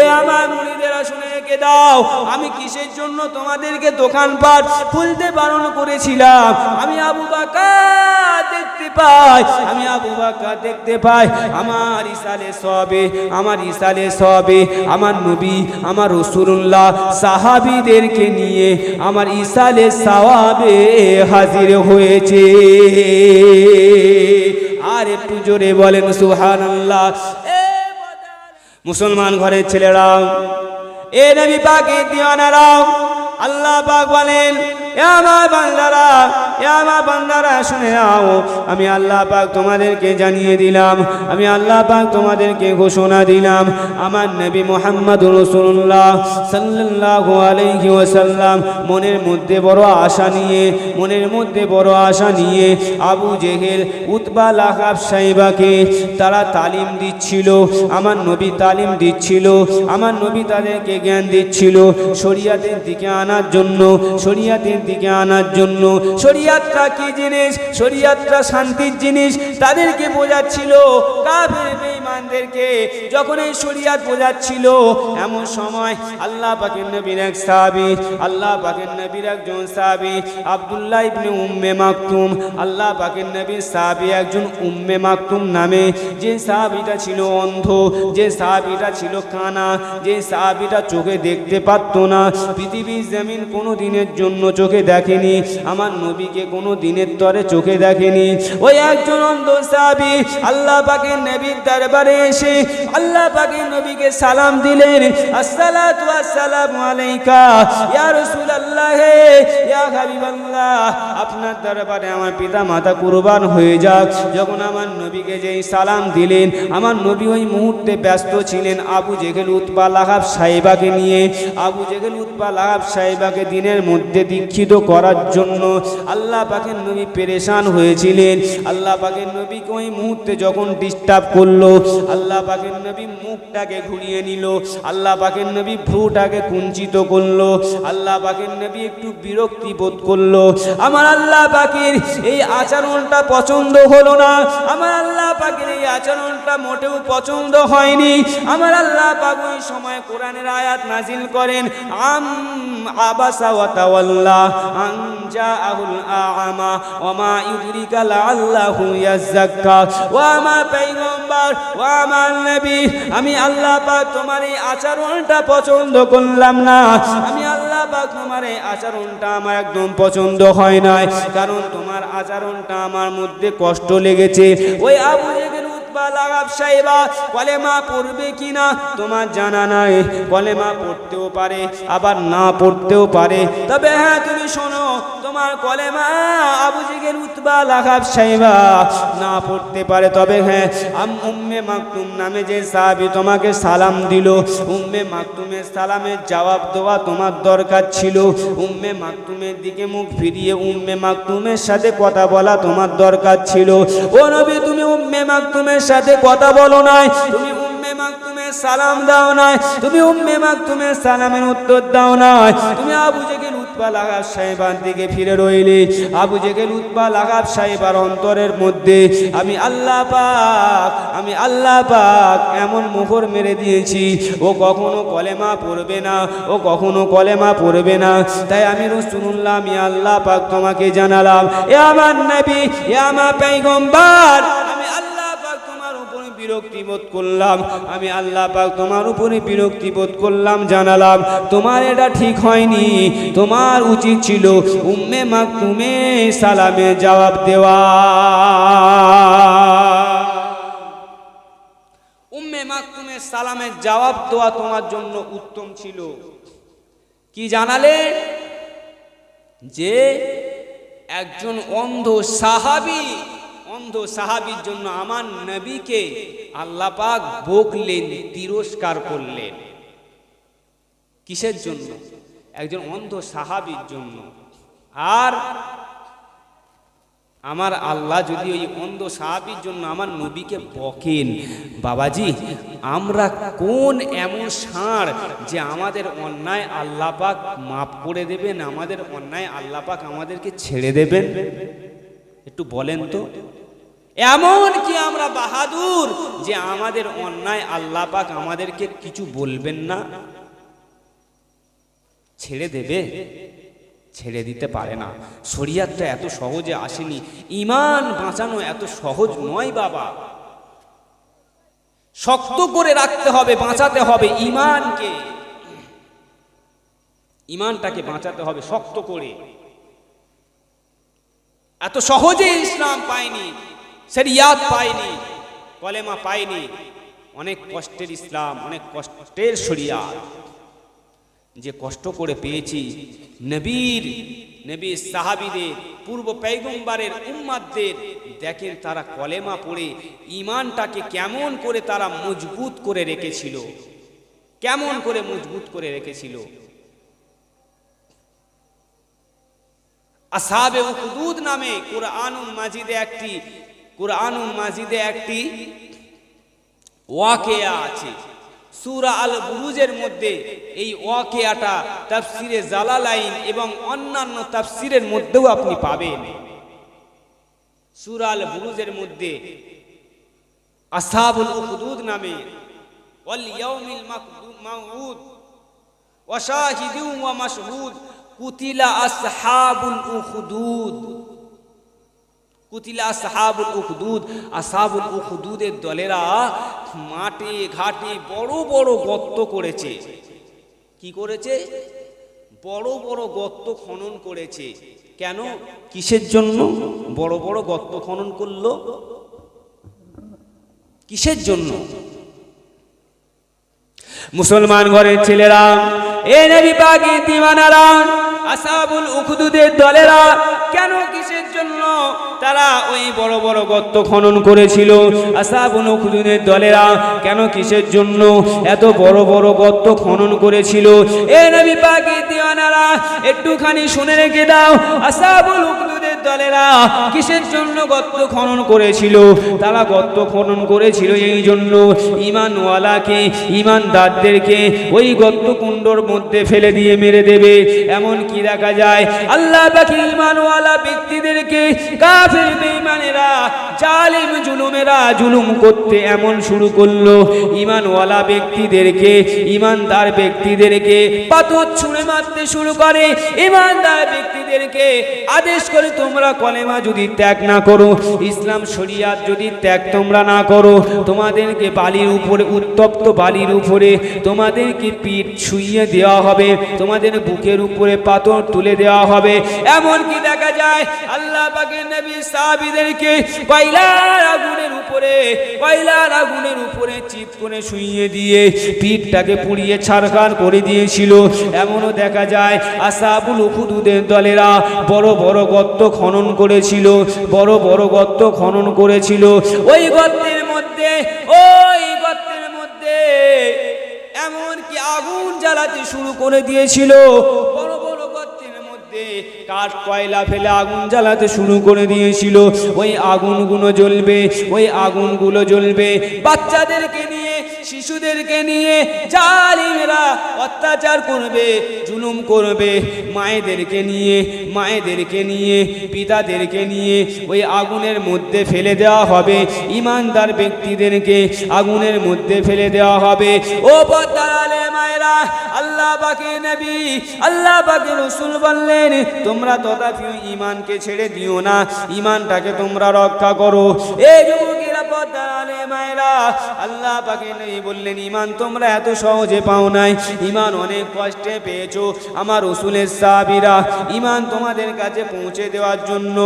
এ আমার মুড়িদেরা শুনে রেখে দাও। আমি কিসের জন্য তোমাদেরকে দোকানপাট খুলতে বারণ করেছিলাম? আমি আবু দেখতে পাই, আমি আবু দেখতে পাই। আমার ইসালে সবে, আমার ইসালে সবে, আমার নবী, আমার রসুল্লাহ সাহাবিদেরকে নিয়ে আমার ইসালে সাওয়াবে হাজির হয়েছে। আর একটু জোরে বলেন সুহান আল্লাহ মুসলমান ঘরের ছেলেরা এ নবী পাকে দিওয়ানারাও আল্লাহ পাক বলেন আমার বান্দারা আমার বান্দারা, শুনে নাও। আমি আল্লাহ পাক তোমাদেরকে জানিয়ে দিলাম, আমি আল্লাহ পাক তোমাদেরকে ঘোষণা দিলাম। আমার নবী মোহাম্মদ রসুল্লাহ সাল্লাল্লাহু আলাইহি ওয়াসাল্লাম মনের মধ্যে বড় আশা নিয়ে, মনের মধ্যে বড় আশা নিয়ে আবু জেহেল উতবা লাহাব সাইবাকে তারা তালিম দিচ্ছিল, আমার নবী তালিম দিচ্ছিল, আমার নবী তাদেরকে জ্ঞান দিচ্ছিল, শরিয়াতের দিকে আনার জন্য, শরিয়াতের দিকে আনার জন্য। শরিয়াতটা কি জিনিস? শরিয়াতটা শান্তির জিনিস। তাদেরকে বোঝাচ্ছিল কাফের বেঈমানদেরকে যখন এই শরিয়াত বোঝাচ্ছিল, এমন সময় আল্লাহ পাকের নবীর এক সাহাবী, আল্লাহ পাকের নবীর একজন সাহাবী, আব্দুল্লাহ ইবনে উম্মে মাকতুম, আল্লাহ পাকের নবীর সাহাবী একজন উম্মে মাকতুম নামে, যে সাহাবীটা ছিল অন্ধ, যে সাহাবীটা ছিল কানা, যে সাহাবীটা চোখে দেখতে পারত না, পৃথিবীর জমিন কোনো দিনের জন্য চোখে দেখেনি, আমার নবীকে কোনো দিনের তরে চোখে দেখেনি। ওই একজন অন্ধ সাহাবী আল্লাহ পাকের নবীর দরবারে এসে আল্লাহ পাকের নবীকে সালাম দিলেন। আসসালাতু আসসালামু আলাইকা। ইয়া রাসূলুল্লাহ ইয়া হাবিবাল্লাহ, আপনার দরবারে আমার পিতা মাতা কুরবান হয়ে যাক। যখন আমার নবীকে যেই সালাম দিলেন, আমার নবী ওই মুহূর্তে ব্যস্ত ছিলেন আবু জেগেল উতবা লাহাব সাহেবাকে নিয়ে। আবু জেগেল উতবা লাহাব সাহেবাকে দিনের মধ্যে দীক্ষিত করার জন্য আল্লাহ পাকের নবী পেরেশান হয়েছিলেন। আল্লাহ পাকের নবীকে ওই মুহূর্তে যখন ডিস্টার্ব করল আল্লাহ পাকের নবী মুখটাকে ঘুরিয়ে নিল, আল্লাহ পাকের নবী ভ্রুটাকে কুঞ্চিত করল, আল্লাহ পাকের নবী একটু বিরক্তি বোধ করল, আমার আল্লাহ পাকের এই আচরণটা পছন্দ হলো না, আমার আল্লাহ পাকের এই আচরণটা মোটেও পছন্দ হয়নি, আমার আল্লাহ পাক ওই সময় কোরআনের আয়াত নাজিল করেন, আম আবাসা ওয়া তাওয়াল্লা আন জাআহুল আ'মা ওয়া মা ইউদরিকা লাআল্লাহু ইয়াযাক্কা ওয়া আমার পয়গম্বর, ওয়া আমার নবী, আমি আল্লাহ পাক তোমার এই আচরণটা পছন্দ করলাম না। আমি আল্লাহ পাক তোমার এই আচরণটা আমার একদম পছন্দ হয় নাই, কারণ তোমার আচরণটা আমার মধ্যে কষ্ট লেগেছে। ওই আবু লাগাব কিনা তোমার জানা নাই। কলেমা পড়তেও পারে, আবার না পড়তেও পারে। তবে হ্যাঁ তুমি শোনো তোমার কলেমা আবু জেগের উতবা লাগাব সাহেবা না পড়তে পারে, তবে হ্যাঁ আম উম্মে মাকতুম নামে যে সাহাবি তোমাকে সালাম দিল, উম্মে মাকতুমের সালামের জবাব দেওয়া তোমার দরকার ছিল। উম্মে মাকতুমের দিকে মুখ ফিরিয়ে উম্মে মাকতুমের সাথে কথা বলা তোমার দরকার ছিল। ও নবী, তুমি উম্মে মাকতুমের সাথে কথা বলো নাই, তুমি উম্মে মাকতুমের সালাম দাও নাই, তুমি উম্মে মাকতুমের সালামের উত্তর দাও নাই, তুমি আবু জেগেল উৎপা লাগাব সাহেবার দিকে ফিরে রইলে। আবু জেগেল উৎপা লাগাব সাহেবার অন্তরের মধ্যে। আমি আল্লাহ পাক, আমি আল্লাহ পাক এমন মোহর মেরে দিয়েছি। ও কখনো কলেমা পড়বে না, ও কখনো কলেমা পড়বে না। তাই আমি রসুল্লাহ আমি আল্লাহ পাক তোমাকে জানালাম, এ আমার নবী, এ আমার পেগম্বার বিরক্তি বোধ করলাম। আমি আল্লাহ পাক তোমার উপরে বিরক্তি বোধ করলাম, জানালাম, তোমার এটা ঠিক হয়নি। তোমার উচিত ছিল উম্মে মাকতুমে সালামে জবাব দেওয়া। উম্মে মাকতুমের সালামের জবাব দেওয়া তোমার জন্য উত্তম ছিল। কি জানালে? যে একজন অন্ধ সাহাবি অন্ধ সাহাবির জন্য আমার নবীকে আল্লাহ পাক বকলেন, তিরস্কার করলেন। কিসের জন্য? একজন অন্ধ সাহাবির জন্য। আর আমার আল্লাহ যদি ওই অন্ধ সাহাবির জন্য আমার নবীকে বকেন, বাবাজি, আমরা কোন এমন ষাঁড় যে আমাদের অন্যায় আল্লাহ পাক মাফ করে দেবেন, আমাদের অন্যায় আল্লাহ পাক আমাদেরকে ছেড়ে দেবেন? একটু বলেন তো। এমন কি আমরা বাহাদুর যে আমাদের অন্যায় আল্লাহ পাক আমাদেরকে কিছু বলবেন না? ছেড়ে দেবে? ছেড়ে দিতে পারে না। শরিয়াতটা এত সহজে আসেনি। ইমান বাঁচানো এত সহজ নয় বাবা। শক্ত করে রাখতে হবে, বাঁচাতে হবে ইমানকে ইমানটাকে বাঁচাতে হবে শক্ত করে। এত সহজে ইসলাম পায়নি। শরিয়াত পায়নি, কলেমা পায়নি। অনেক কষ্টের ইসলাম, অনেক কষ্টের শরিয়াত। যে কষ্ট করে পেয়েছি, নবীর নবীর সাহাবিদের, পূর্ব পেগম্বারের উম্মাদদের, দেখেন তারা কলেমা পড়ে ইমানটাকে কেমন করে তারা মজবুত করে রেখেছিল। কেমন করে মজবুত করে রেখেছিল। আসাবে উকুদুদ নামে কোরআনুল মাজিদে একটি কোরআনুল মাজিদে একটি ওয়াকেয়া আছে। সূরা আল বুরুজের মধ্যে এই ওয়াকেয়াটা তাফসিরে জালালাইন এবং অন্যান্য তাফসিরের মধ্যেও আপনি পাবেন। সূরা আল বুরুজের মধ্যে আসহাবুল উখদুদ নামে, ওয়াল ইয়াউমিল মাউউদ, ওয়া শাহিদিন ওয়া মাশহুদ, কুতিলা আসহাবুল উখদুদ। কুতিলা আসহাবুল উখদুদ আসহাবুল উখদুদের দলেরা মাঠে ঘাটে বড় বড় গর্ত করেছে। কি করেছে? বড় বড় গর্ত খনন করেছে। কেন? কিসের জন্য? বড় বড় গর্ত খনন করল। কিসের জন্য? মুসলমান ঘরের ছেলেরা, এ নবী পাকি দিওয়ানারা, আসাবুল উখদুদের দলেরা, কেন তারা ওই বড় বড় গর্ত খনন করেছিল। আসাবুল খুদুনের দলেরা কেন কিসের জন্য এত বড় বড় গর্ত খনন করেছিল? এ নবী পাকি দিওয়ানারা, একটুখানি শুনে রেখে দাও। আসাবুল দলেরা কিসের জন্য গর্ত খনন করেছিল? তারা গর্ত খনন করেছিল এই জন্য। ইমানওয়ালাকে, ইমানদারদেরকে ওই গর্ত কুণ্ডর মধ্যে ফেলে দিয়ে মেরে দেবে। এমন কি দেখা যায়? আল্লাহ পাখি ইমানওয়ালা ব্যক্তিদেরকে কাফের জালিম জুলুমেরা জুলুম করতে এমন শুরু করল। ইমানওয়ালা ব্যক্তিদেরকে, ইমানদার ব্যক্তিদেরকে পাথর ছুঁড়ে মারতে শুরু করে। ইমানদার ব্যক্তিদেরকে আদেশ করে তোমরা কলেমা যদি ত্যাগ না করো, ইসলাম শরিয়াত যদি ত্যাগ তোমরা না করো, তোমাদেরকে বালির উপরে, উত্তপ্ত বালির উপরে তোমাদেরকে পিঠ ছুঁয়ে দেওয়া হবে, তোমাদের বুকের উপরে পাথর তুলে দেওয়া হবে। এমন কি দেখা যায়, আল্লাহ পাকের নবী সাহাবীদেরকে কয়লার আগুনের উপরে কয়লার আগুনের উপরে চিত করে শুইয়ে দিয়ে পিঠটাকে পুড়িয়ে ছারখার করে দিয়েছিল। এমনও দেখা যায়, আসাবুল উখুদুদের দলেরা বড় বড় গর্ত খনন করেছিল, বড় বড় গর্ত খনন করেছিল। ওই গর্তের মধ্যে, ওই গর্তের মধ্যে এমন কি আগুন জ্বালাতে শুরু করে দিয়েছিল। বড় বড় গর্তের মধ্যে কাঠ, কয়লা ফেলে আগুন জ্বালাতে শুরু করে দিয়েছিল। ওই আগুনগুলো জ্বলবে, ওই আগুনগুলো জ্বলবে। বাচ্চাদেরকে নিয়ে শিশুদেরকে নিয়ে জালিমেরা অত্যাচার করবে, জুলুম করবে। মায়েদেরকে নিয়ে মায়েদেরকে নিয়ে, পিতাদেরকে নিয়ে ওই আগুনের মধ্যে ফেলে দেওয়া হবে। ইমানদার ব্যক্তিদেরকে আগুনের মধ্যে ফেলে দেওয়া হবে। ও পদ্মালে মায়েরা, আল্লাহ বাকে নেবি, আল্লাহ বাকে রসুল বললেন, তোমরা তথাপিও ইমানকে ছেড়ে দিও না। ইমানটাকে তোমরা রক্ষা করো। এই আল্লাহ বললেন ইমান তোমরা এত সহজে পাও নাই। ইমান অনেক কষ্টে পেয়েছ আমার রসুলের সাবিরা ইমান তোমাদের কাছে পৌঁছে দেওয়ার জন্য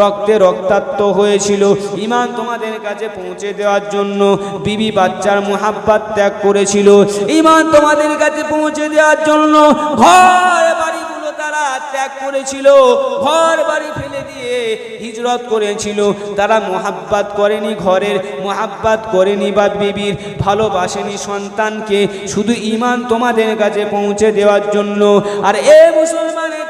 রক্তে রক্তাক্ত হয়েছিল। ইমান তোমাদের কাছে পৌঁছে দেওয়ার জন্য বিবি বাচ্চার মোহাব্বাত ত্যাগ করেছিল। ইমান তোমাদের কাছে পৌঁছে দেওয়ার জন্য ঘর তারা ত্যাগ করেছিল ঘর বাড়ি ফেলে দিয়ে হিজরত করেছিল। তারা মোহাব্বাত করেনি ঘরের, মোহাব্বাত করেনি বা বিবির, ভালোবাসেনি সন্তানকে। শুধু ইমান তোমাদের কাছে পৌঁছে দেওয়ার জন্য। আর এ মুসলমানের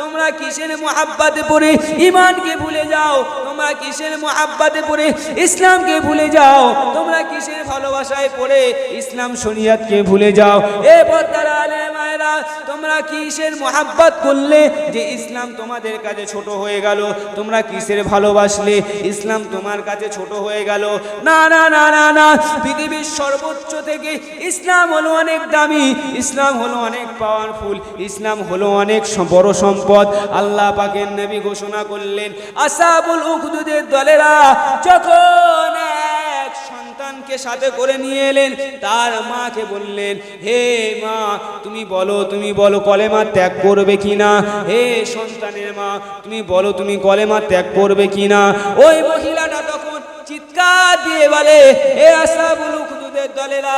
তোমরা কিসের মোহাব্বাতে পড়ে ইমানকে ভুলে যাও? তোমরা কিসের মোহাব্বাতে পড়ে ইসলামকে ভুলে যাও? তোমরা কিসের ভালোবাসায় পড়ে ইসলাম শরিয়াতকে ভুলে যাও? এ পদ্মার আলে মায়েরা, তোমরা কিসের মোহাব্বত করলে যে ইসলাম তোমাদের কাছে ছোট হয়ে গেল? তোমরা কিসের ভালোবাসলে ইসলাম তোমার কাছে ছোট হয়ে গেল? না না না না না, পৃথিবীর সর্বোচ্চ থেকে ইসলাম হলো অনেক দামি, ইসলাম হলো অনেক পাওয়ারফুল ইসলাম হলো অনেক বড় সম্পদ আল্লাহ পাকের নবী ঘোষণা করলেন। আসাবুল উখদুদের দলেরা যখন এক সন্তানকে সাথে করে নিয়ে এলেন, তার মাকে বললেন, হে মা, তুমি বলো তুমি বলো কলেমা ত্যাগ করবে কিনা? হে সন্তানের মা, তুমি বলো, তুমি কলেমা ত্যাগ করবে কিনা? ওই মহিলাটা তখন চিৎকার দিয়ে বলে এ আসাবুল উখদুদের দলেরা,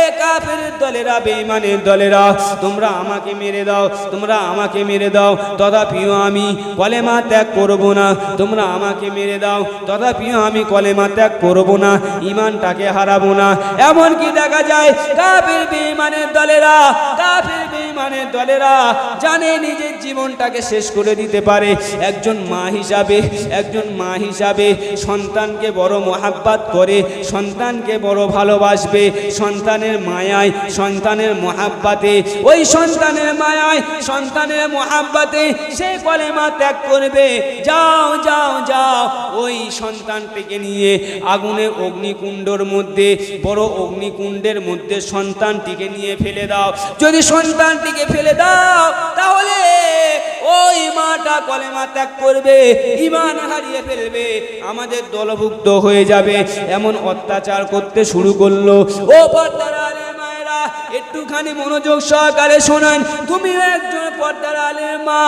এ কাফের দলেরা, বেঈমানের দলেরা, তোমরা আমাকে মেরে দাও, তোমরা আমাকে মেরে দাও। তথাপিও আমি কলেমা ত্যাগ করব না, তোমরা আমাকে মেরে দাও। তথাপিও আমি কলেমা ত্যাগ করব না ইমানটাকে হারাবো না। এমন কি দেখা যায়, কাফের বেঈমানের দলেরা, কাফের বেঈমানের দলেরা জানে নিজের জীবনটাকে শেষ করে দিতে পারে। একজন মা হিসাবে, একজন মা হিসাবে সন্তানকে বড় মোহাব্বাত করে, সন্তানকে বড় ভালোবাসবে সন্তানের মায়ায়, সন্তানের মোহাব্বাতে। ওই সন্তানের মায়ায়, সন্তানের মহাব্বাতে সে কলেমা ত্যাগ করবে। যাও যাও যাও। ওই সন্তানটিকে নিয়ে আগুনে অগ্নিকুণ্ডর মধ্যে, বড় অগ্নিকুণ্ডের মধ্যে সন্তানটিকে নিয়ে ফেলে দাও। যদি সন্তানটিকে ফেলে দাও, তাহলে ওই মাটা কলেমা ত্যাগ করবে, ইমান হারিয়ে ফেলবে। আমাদের দলভুক্ত হয়ে যাবে। এমন অত্যাচার করতে শুরু করল ও পর্দার আলে মায়েরা একটুখানি মনোযোগ সহকারে শোনান। তুমিও একজন পর্দার আলের মা,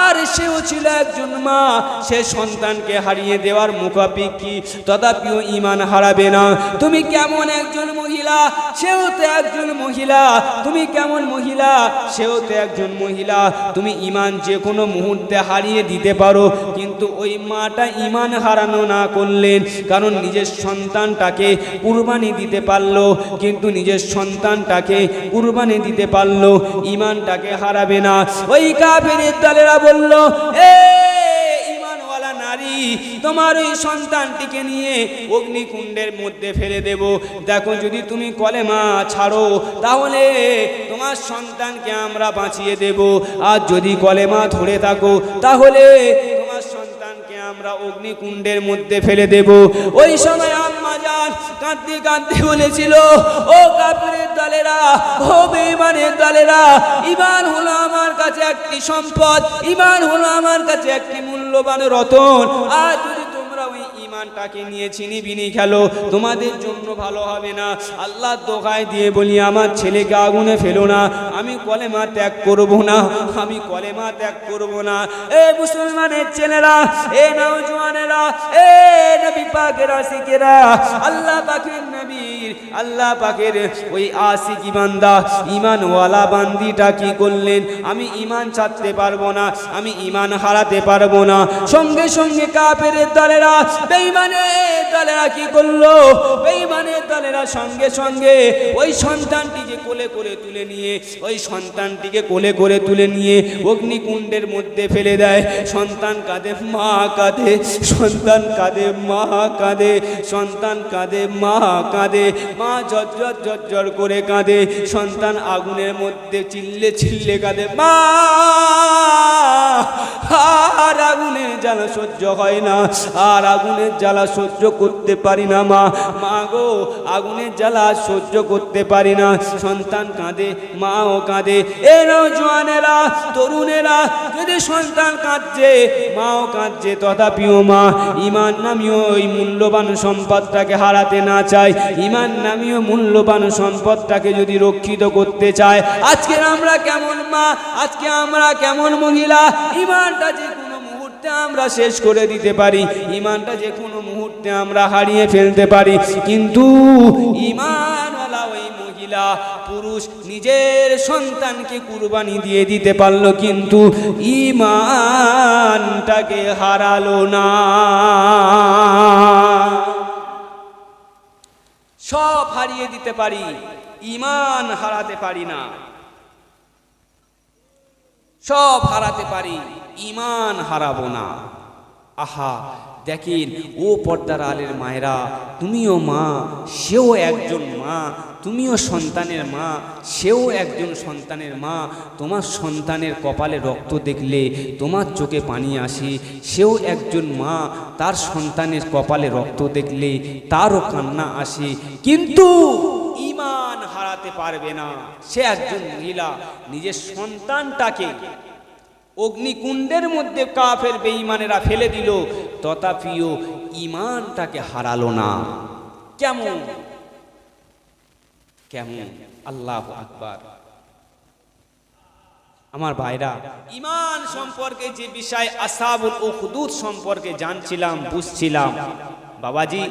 আর সেও ছিল একজন মা। সে সন্তানকে হারিয়ে দেওয়ার মুখাপিকি তথাপিও ইমান হারাবে না। তুমি কেমন একজন মহিলা? সেও তো একজন মহিলা। তুমি কেমন মহিলা? সেও তো একজন মহিলা। তুমি ইমান যে কোনো মুহূর্তে হারিয়ে দিতে পারো, কিন্তু ওই মাটা ইমান হারানো না করলেন। কারণ নিজের সন্তানটাকে কুরবানি দিতে পারল, কিন্তু নিজের সন্তানটাকে কুরবানি দিতে পারল ইমানটাকে হারাবে না। ওই কাফের দলেরা বলল, এ নারী, তোমার ওই সন্তানটিকে নিয়ে অগ্নিকুণ্ডের মধ্যে ফেলে দেব। দেখো যদি তুমি কলেমা ছাড়ো, তাহলে তোমার সন্তানকে আমরা বাঁচিয়ে দেব। আর যদি কলেমা ধরে থাকো, তাহলে তোমার সন্তানকে আমরা অগ্নিকুণ্ডের মধ্যে ফেলে দেব। ওই সময় আম্মা কাঁদতে কাঁদতে বলেছিল, ও কাপড়ের দলেরা, ও বেমানের দলেরা ইমান হলো আমার কাছে একটি সম্পদ ইমান হলো আমার কাছে একটি মূল্যবান রতন, আর ইমানটাকে নিয়ে চিনি বিনি খেলো। তোমাদের জন্য ভালো হবে না। আল্লাহ দোকায় দিয়ে বলি, আমার ছেলেকে আগুনে ফেলো না। আমি কলেমা ত্যাগ করব না। আমি কলেমা ত্যাগ করব না। এ মুসলমানের ছেলেরা, এ নওজোয়ানেরা, এ নবী পাকেরা শিখেরা আল্লাহ পাখির নবীর আল্লাহ পাকের ওই আশিকি বান্দা ইমানওয়ালা বান্দিটা কি করলেন? আমি ইমান ছাড়তে পারব না, আমি ইমান হারাতে পারব না। সঙ্গে সঙ্গে কাপের দলেরা বেইমানের দলেরা কি করল? বেইমানের দলেরা সঙ্গে সঙ্গে ওই সন্তানটিকে কোলে করে তুলে নিয়ে, ওই সন্তানটিকে কোলে করে তুলে নিয়ে অগ্নিকুণ্ডের মধ্যে ফেলে দেয়। সন্তান কাঁদে, মা কাঁদে, সন্তান কাঁদে, মা কাঁদে, সন্তান কাঁদে, মা কাঁদে, মা ঝরঝর ঝরঝর করে কাঁদে। সন্তান আগুনের মধ্যে চিল্লে চিল্লে কাঁদে, মা! আর আগুনের জ্বালা সহ্য হয় না, আর আগুনের জ্বালা সহ্য করতে পারি না মা। মা গো আগুনের জ্বালা সহ্য করতে পারি না। সন্তান কাঁদে, মাও কাঁদে। এরাও জোয়ানেরা, তরুণেরা, যদি সন্তান কাঁদছে, মাও কাঁদছে। তথাপিও মা ইমান নামিও ওই মূল্যবান সম্পদটাকে হারাতে না চায়। ইমান নামিও মূল্যবান সম্পদটাকে যদি রক্ষিত করতে চায়। আজকে আমরা কেমন মা? আজকে আমরা কেমন মহিলা? ইমানটা যে মুহূর্তে আমরা শেষ করে দিতে পারি। ইমানটা যে কোনো মুহূর্তে আমরা হারিয়ে ফেলতে পারি। কিন্তু ইমানওয়ালা ওই মহিলা, পুরুষ নিজের সন্তানকে কুরবানি দিয়ে দিতে পারল, কিন্তু ইমানটাকে হারালো না। সব হারিয়ে দিতে পারি ইমান হারাতে পারি না। সব হারাতে পারি ইমান হারাবো না। আহা, দেখেন, ও পর্দার আলের মায়েরা, তুমিও মা, সেও একজন মা, তুমিও সন্তানের মা, সেও একজন সন্তানের মা, তোমার সন্তানের কপালে রক্ত দেখলে, তোমার চোখে পানি আসে, সেও একজন মা, তার সন্তানের কপালে রক্ত দেখলে, তারও কান্না আসে। কিন্তু হারাতে পারবে না। সে একজন মহিলা, নিজের সন্তানটাকে অগ্নিকুণ্ডের মধ্যে কাফের বেঈমানেরা ফেলে দিল। তথাপিও ইমানটাকে হারালো না। কেমন? কেমন? আল্লাহ আকবার। আমার ভাইরা ইমান সম্পর্কে যে বিষয়, আসাবুল উখদুদ সম্পর্কে জানছিলাম, বুঝছিলাম। বাবাজি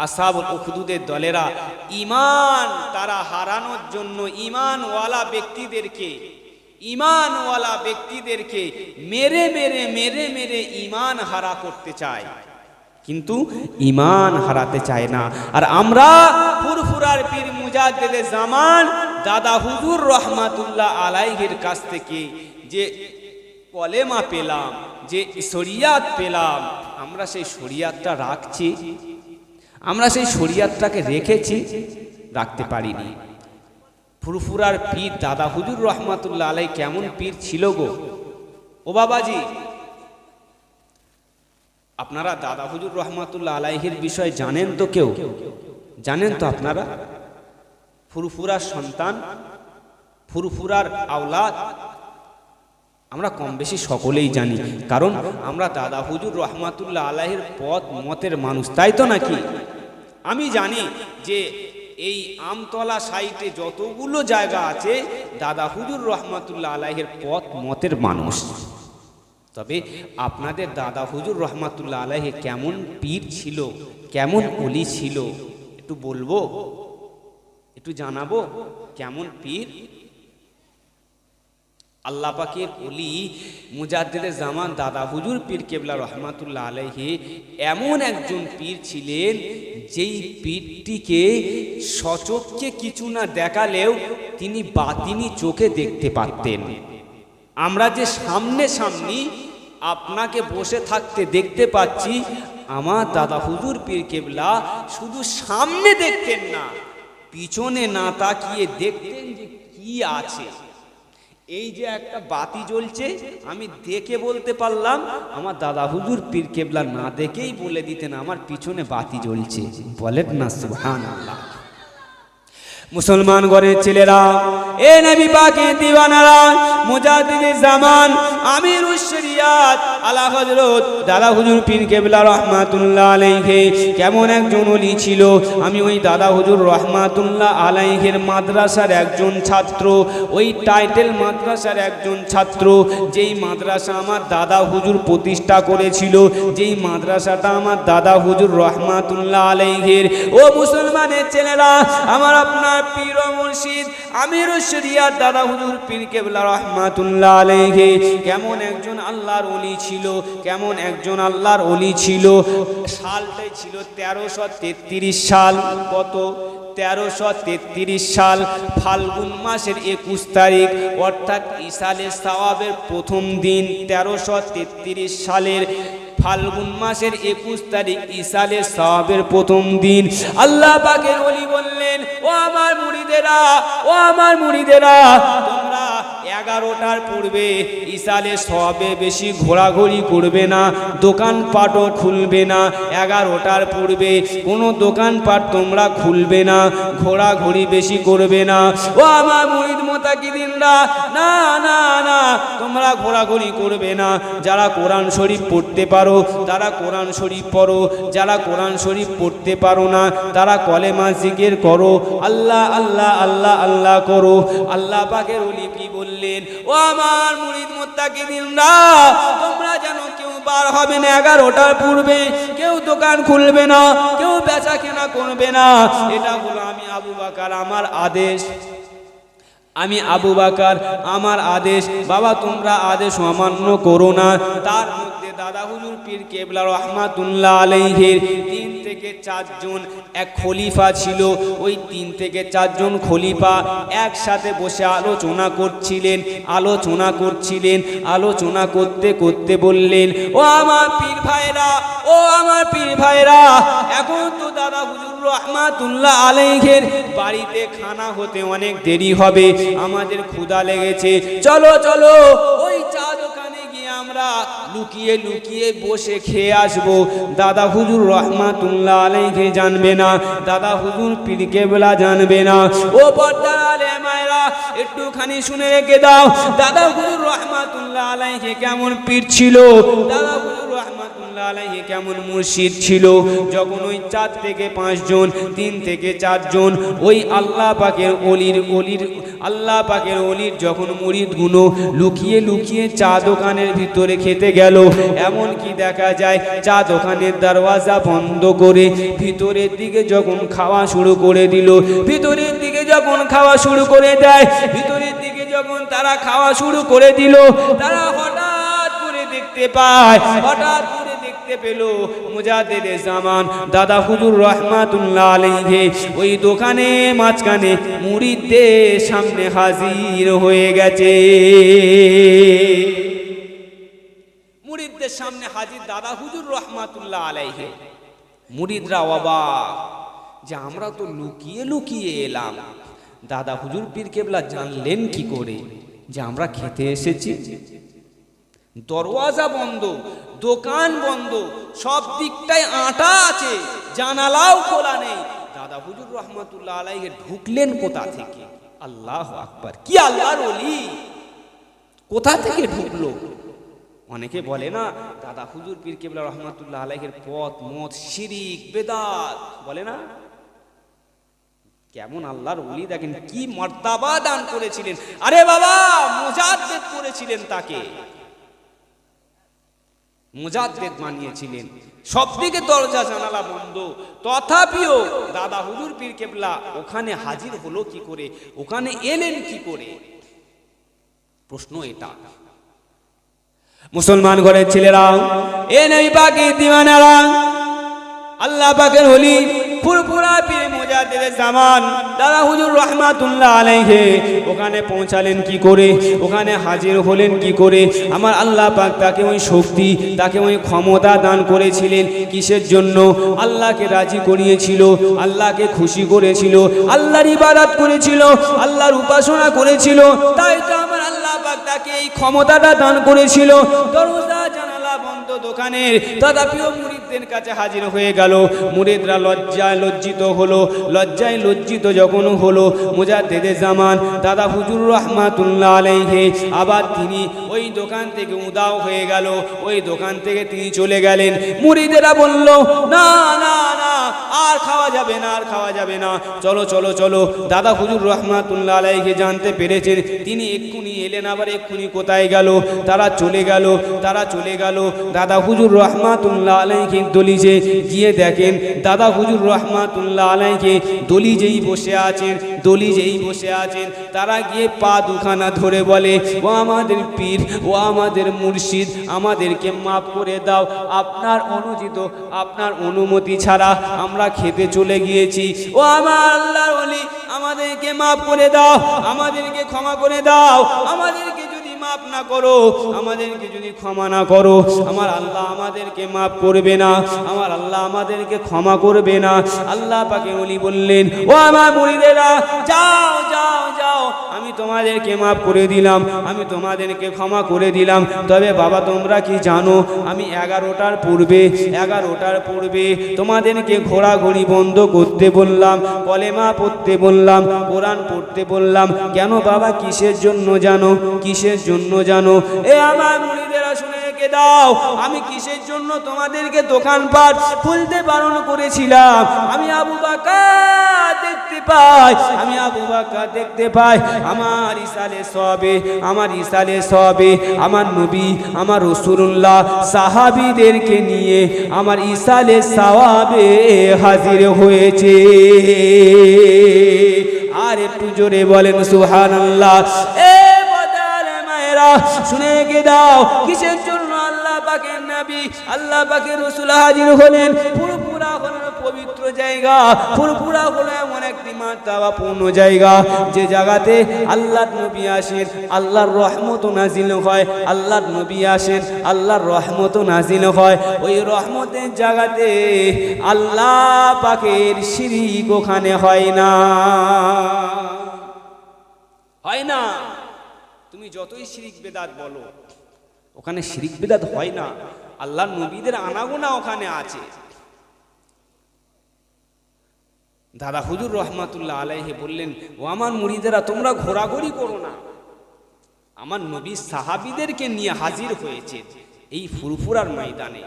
আসাবুল উখদুদের দলেরা ইমান তারা হারানোর জন্য ইমানওয়ালা ব্যক্তিদেরকে ইমানওয়ালা ব্যক্তিদেরকে মেরে মেরে মেরে মেরে ইমান হারা করতে চায়। কিন্তু ইমান হারাতে চায় না। আর আমরা ফুরফুরার পীর মুজাদ্দেদে জামান দাদা হুজুর রহমাতুল্লাহ আলাইহির কাছ থেকে যে কলেমা পেলাম, যে শরিয়াত পেলাম, আমরা সেই শরিয়াতটা রাখছি। আমরা সেই শরিয়াতটাকে রেখেছি, রাখতে পারিনি। ফুরফুরার পীর দাদা হুজুর রহমাতুল্লাহ আলাই কেমন পীর ছিল গো? ও বাবাজি, আপনারা দাদা হুজুর রহমাতুল্লাহ আলাইহির বিষয়ে জানেন তো কেউ? জানেন তো আপনারা? ফুরফুরার সন্তান, ফুরফুরার আওলাদ আমরা কম বেশি সকলেই জানি, কারণ আমরা দাদা হুজুর রহমাতুল্লাহ আলাহের পথ মতের মানুষ, তাই তো নাকি? আমি জানি যে এই আমতলা সাইটে যতগুলো জায়গা আছে, দাদা হুজুর রহমাতুল্লাহ আলাহের পথ মতের মানুষ। তবে আপনাদের দাদা হুজুর রহমাতুল্লাহ আলাহে কেমন পীর ছিল, কেমন অলি ছিল, একটু বলব? একটু জানাব? কেমন পীর? আল্লাহ পাকের অলি মুজাদ্দেদের জামান দাদা হুজুর পীর কেবলা রহমাতুল্লাহ আলাইহি এমন একজন পীর ছিলেন যেই পীরটিকে সচককে কিছু না দেখালেও তিনি বাতিনি চোখে দেখতে পারতেন। আমরা যে সামনে সামনি আপনাকে বসে থাকতে দেখতে পাচ্ছি, আমার দাদা হুজুর পীর কেবলা শুধু সামনে দেখতেন না, পিছনে না তাকিয়ে দেখতেন যে কি আছে। এই যে একটা বাতি জ্বলছে, আমি দেখে বলতে পারলাম, আমার দাদা হুজুর পীর কেবলা না দেখেই বলে দিতেন, আমার পিছনে বাতি জ্বলছে। বলেন না সুহান মুসলমান ঘরের ছেলেরা, এ নবী পাকে দিওয়ানারা, মুজাহিদের জামান আমির শরিয়াত, আলা হযরত দাদা হুজুর পীর কেবলা রহমাতুল্লাহ আলাইহি। কেমন একজন ছিল। আমি ওই দাদা রহমাতুল্লাহ আলাইহির মাদ্রাসার একজন ছাত্র। ওই টাইটেল মাদ্রাসার একজন ছাত্র। যেই মাদ্রাসা আমার দাদা প্রতিষ্ঠা করেছিল, যেই মাদ্রাসাটা আমার দাদা হুজুর রহমাতুল্লাহ আলাইহির। ও মুসলমানের ছেলেরা, আমার আপনার পীর মুর্শিদ আমির শরিয়াত দাদা হুজুর পীর কেবলা রহমাতুল্লাহ আলাইহি। কেমন একজন আল্লাহর অলি ছিল, কেমন একজন আল্লাহর অলি ছিল? সালটাই ছিল তেরোশো তেত্রিশ সাল। কত? তেরোশো তেত্রিশ সাল, ফাল্গুন মাসের একুশ তারিখ, অর্থাৎ ইসালে সাওয়াবের প্রথম দিন, তেরোশো তেত্রিশ সালের ফাল্গুন মাসের একুশ তারিখ ইসালের সাহাবের প্রথম দিন। আল্লাহ পাকের অলি বললেন, ও আমার মুড়িদেরা, ও আমার মুড়িদেরা এগারোটার পূর্বে ইসালে সবে বেশি ঘোরাঘুরি করবে না, দোকানপাটও খুলবে না। এগারোটার পূর্বে কোনো দোকানপাট তোমরা খুলবে না, ঘোরাঘুরি বেশি করবে না। ও আমার মুরিদ মোতাকিদিনরা, না না না, তোমরা ঘোরাঘুরি করবে না। যারা কোরআন শরীফ পড়তে পারো, তারা কোরআন শরীফ পড়ো। যারা কোরআন শরীফ পড়তে পারো না, তারা কলেমা জিকির করো। আল্লাহ আল্লাহ আল্লাহ আল্লাহ করো। আল্লাহ পাকের ওলি কি বললেন, ও আমার মুরিদ মোত্তাকিদিনরা তোমরা যেন কেউ বার হবে না এগারোটার পূর্বে। কেউ দোকান খুলবে না, কেউ বেচা কেনা করবে না। এটা হলো আমি আবু বাকার, আমার আদেশ। আমি আবু বাকার, আমার আদেশ। বাবা, তোমরা আদেশ অমান্য করো না। তার মধ্যে দাদা হুজুর পীর কেবলা রহমাতুল্লাহ আলাইহির তিন থেকে চারজন এক খলিফা ছিল। ওই তিন থেকে চারজন খলিফা একসাথে বসে আলোচনা করছিলেন আলোচনা করছিলেন, আলোচনা করতে করতে বললেন, ও আমার পীর ভাইরা, ও আমার পীর ভাইরা, এখন তো দাদা হুজুর রহমাতুল্লাহ আলাইহের বাড়িতে খানা হতে অনেক দেরি হবে, আমাদের ক্ষুধা লেগেছে। চলো চলো আমরা লুকিয়ে লুকিয়ে বসে খেয়ে আসব। দাদা হুজুর রহমাতুল্লাহ আলাইকে জানবে না। দাদা হুজুর পীরকে বেলা জানবে না। ও পর্দারে মায়েরা, একটুখানি শুনে রেখে দাও। দাদা হুজুর রহমাতুল্লাহ আলাইকে কেমন পীর ছিল? দাদা হুজুর রহমাতুল্লাহ আলাইহি কেমন মুর্শিদ ছিল? যখন ওই চার থেকে পাঁচজন, তিন থেকে চারজন, ওই আল্লাহ পাকের অলির অলির, আল্লাহ পাকের অলির যখন মুরিদগুলো লুকিয়ে লুকিয়ে চা দোকানের ভিতরে খেতে গেল এমন কি দেখা যায় চা দোকানের দরওয়াজা বন্ধ করে ভিতরের দিকে যখন খাওয়া শুরু করে দিল, ভিতরের দিকে যখন খাওয়া শুরু করে দেয়, ভিতরের দিকে যখন তারা খাওয়া শুরু করে দিল, তারা হঠাৎ করে দেখতে পায়, হঠাৎ দেখতে পেল মুজাদ্দেদ জামান। দাদা হুজুর রহমাতুল্লাহ আলাইহি ওই দোকানে মাঝখানে মুরিদদের সামনে হাজির হয়ে গেছে। মুরিদদের সামনে হাজির দাদা হুজুর রহমাতুল্লাহ আলাইহি। মুরিদরা অবাক যে আমরা তো লুকিয়ে লুকিয়ে এলাম। দাদা হুজুর পীর কেবলা জানলেন কি করে? যে আমরা খেতে এসেছি। দরওয়াজা বন্ধ, দোকান বন্ধ, সব দিকটাই আটা আছে, জানালাও খোলা নেই। দাদা হুজুর রহমতুল্লাহ আলাইহে ঢুকলেন কোথা থেকে? আল্লাহ আকবার। কি আল্লাহর ওলি? কোথা থেকে ঢুকলো? অনেকে বলে না, দাদা হুজুর পীর কেবলা রহমতুল্লাহ আলাইহের পথ মত শিরিক, বেদাত। বলে না? কেমন আল্লাহর ওলি, দেখেন কি মর্তাবা দান করেছিলেন। আরে বাবা, মুজাদ্দেদ করেছিলেন তাকে। মুজাদ্দেদ মানিয়েছিলেন। সব দিকে দরজা জানালা বন্ধ। তথাপিও দাদা হুজুর পীর কেবলা ওখানে হাজির হলো কি করে? ওখানে এলেন কি করে? প্রশ্ন এটা। মুসলমান ঘরের ছেলেরা, এ নেই বাকি দিওয়ানারা। আল্লাহ পাকের হলি ফুরফুরা দাদা হুজুর রহমাতুল্লাহ আলাইহি, ওখানে পৌঁছালেন কি করে? ওখানে হাজির হলেন কি করে? আমার আল্লাহ পাক তাকে ওই শক্তি, তাকে ওই ক্ষমতা দান করেছিলেন কিসের জন্য? আল্লাহকে রাজি করিয়েছিল, আল্লাহকে খুশি করেছিল, আল্লাহর ইবাদত করেছিল, আল্লাহর উপাসনা করেছিল। তাই তো আমার আল্লাহ পাক তাকে এই ক্ষমতাটা দান করেছিল। দরজা বন্ধ দোকানের। তথাপিও মুরিদদের কাছে হাজির হয়ে গেল। মুরিদরা লজ্জায় লজ্জিত হলো। লজ্জায় লজ্জিত যখন হলো মুজাদ্দেদে জামান, দাদা হুজুর রহমাতুল্লাহ আলাইহি, আবার তিনি ওই দোকান থেকে উদাও হয়ে গেল। ওই দোকান থেকে তিনি চলে গেলেন। মুরিদেরা বলল, না না না, আর খাওয়া যাবে না, আর খাওয়া যাবে না। চলো চলো চলো। দাদা হুজুর রহমাতুল্লাহ আলাইহি জানতে পেরেছেন। তিনি এক্ষুনি এলেন, আবার এক্ষুনি কোথায় গেল? তারা চলে গেল, তারা চলে গেল। দাদা হুজুর রহমাতুল্লাহ আলাইহি দলিজে গিয়ে দেখেন, দাদা হুজুর রহমাতুল্লাহ আলাইহি দলিজেই বসে আছেন, দলিজেই বসে আছেন। তারা গিয়ে পা দুখানা ধরে বলে, ও আমাদের পীর, ও আমাদের মুর্শিদ, আমাদেরকে মাফ করে দাও। আপনার অনুচিত, আপনার অনুমতি ছাড়া আমরা খেতে চলে গিয়েছি। ও আমার আল্লাহর ওলি, আমাদেরকে মাফ করে দাও, আমাদেরকে ক্ষমা করে দাও, আমাদেরকে মাফ না করো, আমাদেরকে যদি ক্ষমা না করো, আমার আল্লাহ আমাদেরকে মাফ করবে না, আমার আল্লাহ আমাদেরকে ক্ষমা করবে না। আল্লাহ পাকে উনি বললেন, ও আমার মুড়িদেরা, যাও যাও যাও তোমাদেরকে মাফ করে দিলাম, আমি তোমাদেরকে ক্ষমা করে দিলাম। তবে বাবা, তোমরা কি জানো, আমি এগারোটার পূর্বে এগারোটার পূর্বে তোমাদেরকে ঘোরাঘুরি বন্ধ করতে বললাম, কলেমা পড়তে বললাম, কোরআন পড়তে বললাম। কেন বাবা, কিসের জন্য জানো, কিসের জন্য জানো? এ আমার মুড়িদেরা শুনে দাও, আমি কিসের জন্য তোমাদেরকে দোকানপাট খুলতে বারণ করেছিলাম? আমি আবু বাকার দেখতে পাই, আমি আবু বাকার দেখতে পাই, আমার ইসালে সবে, আমার ইসালে সবে, আমার নবী, আমার রসুল্লাহ সাহাবিদেরকে নিয়ে আমার ইসালে সাওয়াবে হাজির হয়েছে। আর একটু জোরে বলেন সুহান আল্লাহ এ মায়েরা, শুনে গে দাও, কিসের জন্য আল্লাহ পাকের নবী, আল্লাহ পাকের রসুল হাজির হলেন? পুরোপুরা হলেন পবিত্র জায়গা ফুরফুরা হলো এমন জায়গা। যে জায়গাতে নবী আসেন, আল্লাহর রহমত নাজিল হয় নবী আসেন, আল্লাহর রহমত নাজিল হয়। ওই রহমতের জায়গাতে আল্লাহ শিরিক ওখানে হয় না। হয় না। তুমি যতই শিরিক বেদাত বলো, ওখানে শিরিক বেদাত হয় না। আল্লাহর নবীদের আনাগোনা ওখানে আছে। দাদা হুজুর রহমাতুল্লাহ আলাইহে বললেন, ও আমার মুড়িদেরা, তোমরা ঘোরাঘুরি করো না। আমার নবী সাহাবিদেরকে নিয়ে হাজির হয়েছে এই ফুরফুরার ময়দানে।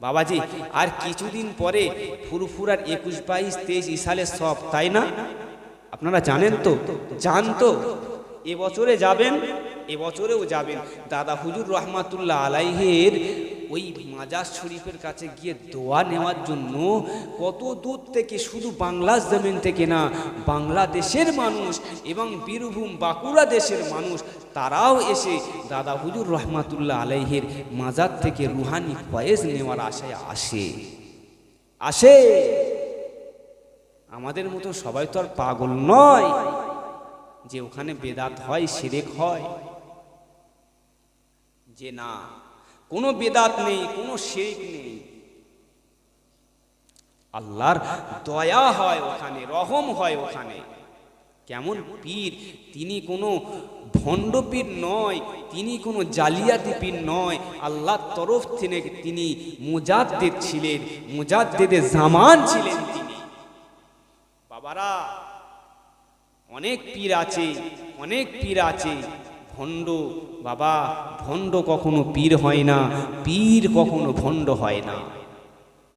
বাবাজি, আর কিছুদিন পরে ফুরফুরার একুশ বাইশ তেইশ ইসালে সব, তাই না? আপনারা জানেন তো? জান তো? এবছরে যাবেন? এবছরেও যাবেন। দাদা হুজুর রহমাতুল্লাহ আলাইহের ওই মাজার শরীফের কাছে গিয়ে দোয়া নেওয়ার জন্য কত দূর থেকে শুধু বাংলার জমিন থেকে না, বাংলাদেশের মানুষ এবং বীরভূম বাঁকুড়া দেশের মানুষ, তারাও এসে দাদা হুজুর রহমাতুল্লাহ আলাইহের মাজার থেকে রুহানি ফয়েজ নেওয়ার আশায় আসে। আসে। আমাদের মতো সবাই তো আর পাগল নয় যে ওখানে বেদাত হয় সেরেক হয়। যে না কোনো বেদাত নেই, কোনো শেখ নেই। আল্লাহর দয়া হয় ওখানে, রহম হয় ওখানে। কেমন পীর, তিনি কোনো ভণ্ড পীর নয়, তিনি কোনো জালিয়াতি পীর নয়। আল্লাহর তরফ থেকে তিনি মুজাদ্দেদ ছিলেন, মুজাদ্দেদে জামান ছিলেন তিনি। বাবারা, অনেক পীর আছে, অনেক পীর আছে। ভণ্ড বাবা ভণ্ড কখনো পীর হয় না পীর কখনো ভণ্ড হয় না।